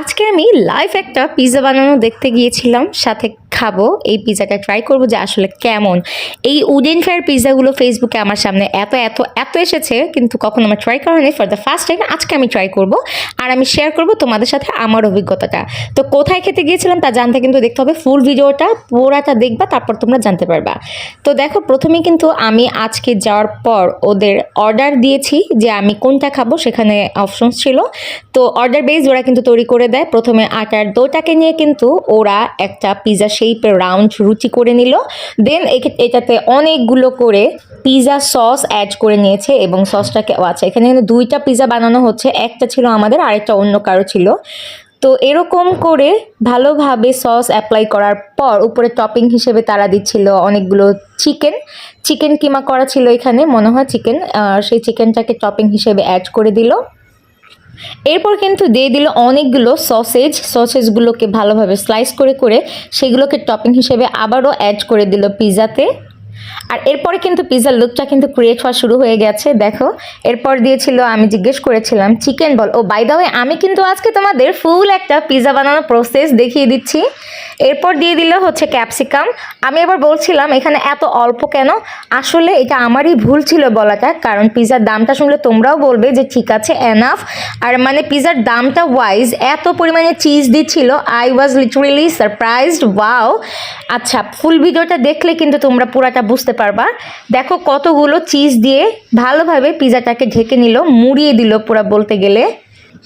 আজকে আমি লাইভ একটা পিৎজা বানানো দেখতে গিয়েছিলাম সাথে খাব এই পিৎজাটা ট্রাই করব যে আসলে কেমন। এই উডেন ফেয়ার পিৎজাগুলো ফেসবুকে আমার সামনে এত এত এত এসেছে, কিন্তু কখনো আমার ট্রাই করা নেই ফর দ্য ফার্স্ট টাইম আজকে আমি ট্রাই করব, আর আমি শেয়ার করব তোমাদের সাথে আমার অভিজ্ঞতাটা। তো কোথায় খেতে গিয়েছিলাম তা জানতে কিন্তু দেখতে হবে ফুল ভিডিওটা পুরাটা দেখবা, তারপর তোমরা জানতে পারবা। তো দেখো প্রথমে কিন্তু আমি আজকে যাওয়ার পর ওদের অর্ডার দিয়েছি যে আমি কোনটা খাব, সেখানে অপশনস ছিল। তো অর্ডার বেস ওরা কিন্তু তৈরি করে দেয়। প্রথমে আটার দোটাকে নিয়ে কিন্তু ওরা একটা পিজা পিৎজা শেপের রাউন্ড রুচি করে নিল। দেন এটাতে অনেকগুলো করে পিৎজা সস অ্যাড করে নিয়েছে এবং সসটাকে আচ্ছা এখানে কিন্তু দুইটা পিৎজা বানানো হচ্ছে। একটা ছিল আমাদের, আরেকটা অন্য কারও ছিল। তো এরকম করে ভালোভাবে সস অ্যাপ্লাই করার পর, উপরে টপিং হিসেবে তারা দিচ্ছিল অনেকগুলো চিকেন চিকেন কিমা করা ছিল এখানে, মনে হয় চিকেন সেই চিকেনটাকে টপিং হিসেবে অ্যাড করে দিল। এরপর কিন্তু দিয়ে দিল অনেকগুলো সসেজ সসেজগুলোকে ভালোভাবে স্লাইস করে করে সেগুলোকে টপিং হিসেবে আবারও অ্যাড করে দিল পিৎজাতে আর এরপরে কিন্তু পিৎজার লুকটা কিন্তু ক্রিয়েট হওয়া শুরু হয়ে গেছে, দেখো। এরপর দিয়েছিল, আমি জিজ্ঞেস করেছিলাম chicken ball. Oh by the way আমি কিন্তু আজকে তোমাদের ফুল একটা পিৎজা বানানোর প্রসেস দেখিয়ে দিচ্ছি। এরপর দিয়ে দিল হচ্ছে ক্যাপসিকাম আমি এবার বলছিলাম, এখানে এত অল্প কেন? আসলে এটা আমারই ভুল ছিল বলাটা, কারণ পিৎজার দামটা শুনলে তোমরাও বলবে যে, ঠিক আছে এনাফ আর মানে পিজার দামটা ওয়াইজ এত পরিমাণে চিজ দিচ্ছিল I was literally surprised wow আচ্ছা ফুল ভিডিওটা দেখলে কিন্তু তোমরা পুরাটা বুঝতে পারবা। দেখো কতগুলো চিজ দিয়ে ভালোভাবে পিজাটাকে ঢেকে নিল, মুড়িয়ে দিল পুরা বলতে গেলে।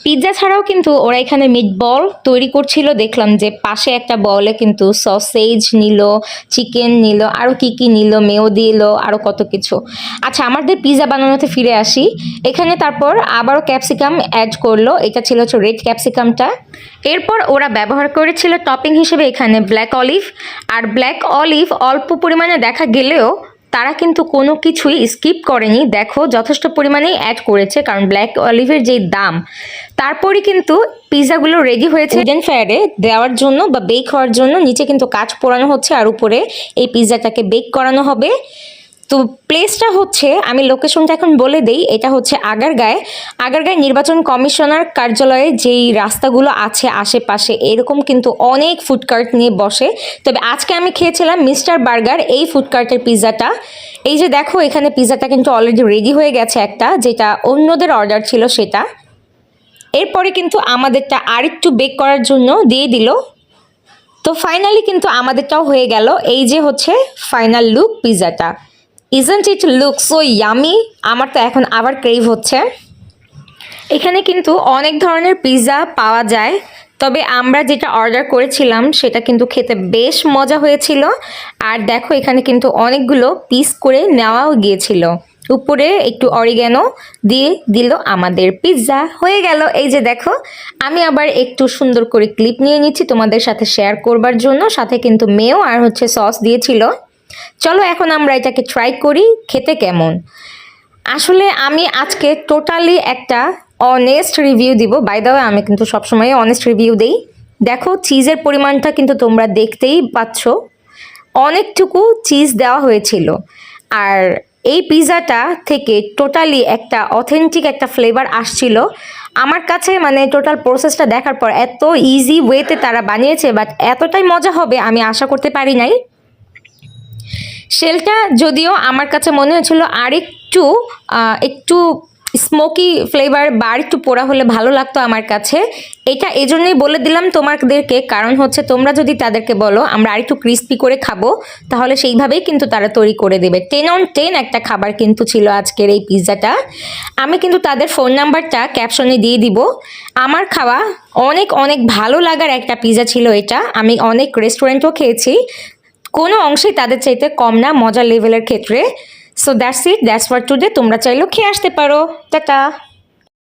পিৎজা ছাড়াও কিন্তু ওরা এখানে মিট বল তৈরি করছিল। দেখলাম যে পাশে একটা বলে কিন্তু সসেজ নিল চিকেন নিল আরও কি কি নিল মেও দিল আরও কত কিছু। আচ্ছা আমাদের পিৎজা বানানোতে ফিরে আসি। এখানে তারপর আবারও ক্যাপসিকাম অ্যাড করল। এটা ছিল হচ্ছে রেড ক্যাপসিকামটা এরপর ওরা ব্যবহার করেছিল টপিং হিসেবে এখানে ব্ল্যাক অলিভ আর ব্ল্যাক অলিভ অল্প পরিমাণে দেখা গেলেও তারা কিন্তু কোনো কিছুই স্কিপ করেনি। দেখো, যথেষ্ট পরিমাণেই অ্যাড করেছে, কারণ ব্ল্যাক অলিভের যেই দাম তারপরে কিন্তু পিৎজাগুলো রেডি হয়েছে। উডেন ফায়ারে দেওয়ার জন্য বা বেক হওয়ার জন্য নিচে কিন্তু কাজ পোড়ানো হচ্ছে, আর উপরে এই পিৎজাটাকে বেক করানো হবে। তো প্লেসটা হচ্ছে, আমি লোকেশনটা এখন বলে দেই, এটা হচ্ছে আগারগাঁয়। আগারগাঁয় নির্বাচন কমিশনার কার্যালয়ে যেই রাস্তাগুলো আছে আশেপাশে, এরকম কিন্তু অনেক ফুড কার্ট নিয়ে বসে। তবে আজকে আমি খেয়েছিলাম মিস্টার বার্গার, এই ফুড কার্টের পিৎজাটা এই যে দেখো, এখানে পিৎজাটা কিন্তু অলরেডি রেডি হয়ে গেছে একটা, যেটা অন্যদের অর্ডার ছিল সেটা। এরপরে কিন্তু আমাদেরটা আরেকটু বেক করার জন্য দিয়ে দিল। তো ফাইনালি কিন্তু আমাদেরটাও হয়ে গেল, এই যে হচ্ছে final look পিৎজাটা isn't it look so yummy আমার তো এখন আবার ক্রেভ হচ্ছে। এখানে কিন্তু অনেক ধরনের পিৎজা পাওয়া যায়, তবে আমরা যেটা অর্ডার করেছিলাম সেটা কিন্তু খেতে বেশ মজা হয়েছিল। আর দেখো এখানে কিন্তু অনেকগুলো পিস করে নেওয়াও গিয়েছিল। উপরে একটু অরিগ্যানো দিয়ে দিল আমাদের পিৎজা হয়ে গেল। এই যে দেখো, আমি আবার একটু সুন্দর করে ক্লিপ নিয়ে নিচ্ছি তোমাদের সাথে শেয়ার করবার জন্য। সাথে কিন্তু মেও আর হচ্ছে সস দিয়েছিল। চলো এখন আমরা এটাকে ট্রাই করি, খেতে কেমন? আসলে আমি আজকে টোটালি একটা অনেস্ট রিভিউ দিব। বাই দ্য আমি কিন্তু সবসময় অনেস্ট রিভিউ দেই। দেখো চিজের পরিমাণটা কিন্তু তোমরা দেখতেই পাচ্ছ। অনেকটুকু চিজ দেওয়া হয়েছিল। আর এই পিৎজাটা থেকে টোটালি একটা অথেন্টিক একটা ফ্লেভার আসছিল। আমার কাছে মানে টোটাল প্রসেসটা দেখার পর এত ইজি ওয়েতে তারা বানিয়েছে বাট এতটাই মজা হবে আমি আশা করতে পারি নাই। শেলটা যদিও আমার কাছে মনে হয়েছিল আরেকটু আহ, একটু স্মোকি ফ্লেভার বা একটু পোড়া হলে ভালো লাগতো আমার কাছে। এটা এই জন্যই বলে দিলাম তোমাদেরকে কারণ হচ্ছে তোমরা যদি তাদেরকে বলো আমরা আরেকটু ক্রিস্পি করে খাব তাহলে সেইভাবেই কিন্তু তারা তৈরি করে দেবে। টেন অন টেন একটা খাবার কিন্তু ছিল আজকের এই পিৎজাটা আমি কিন্তু তাদের ফোন নাম্বারটা ক্যাপশনে দিয়ে দিব। আমার খাওয়া অনেক অনেক ভালো লাগার একটা পিৎজা ছিল এটা। আমি অনেক রেস্টুরেন্টও খেয়েছি। কোনো অংশেই তাদের চাইতে কম না, মজার লেভেলের ক্ষেত্রে। So that's it that's for today তোমরা চাইলেও খেয়ে আসতে পারো। টাটা!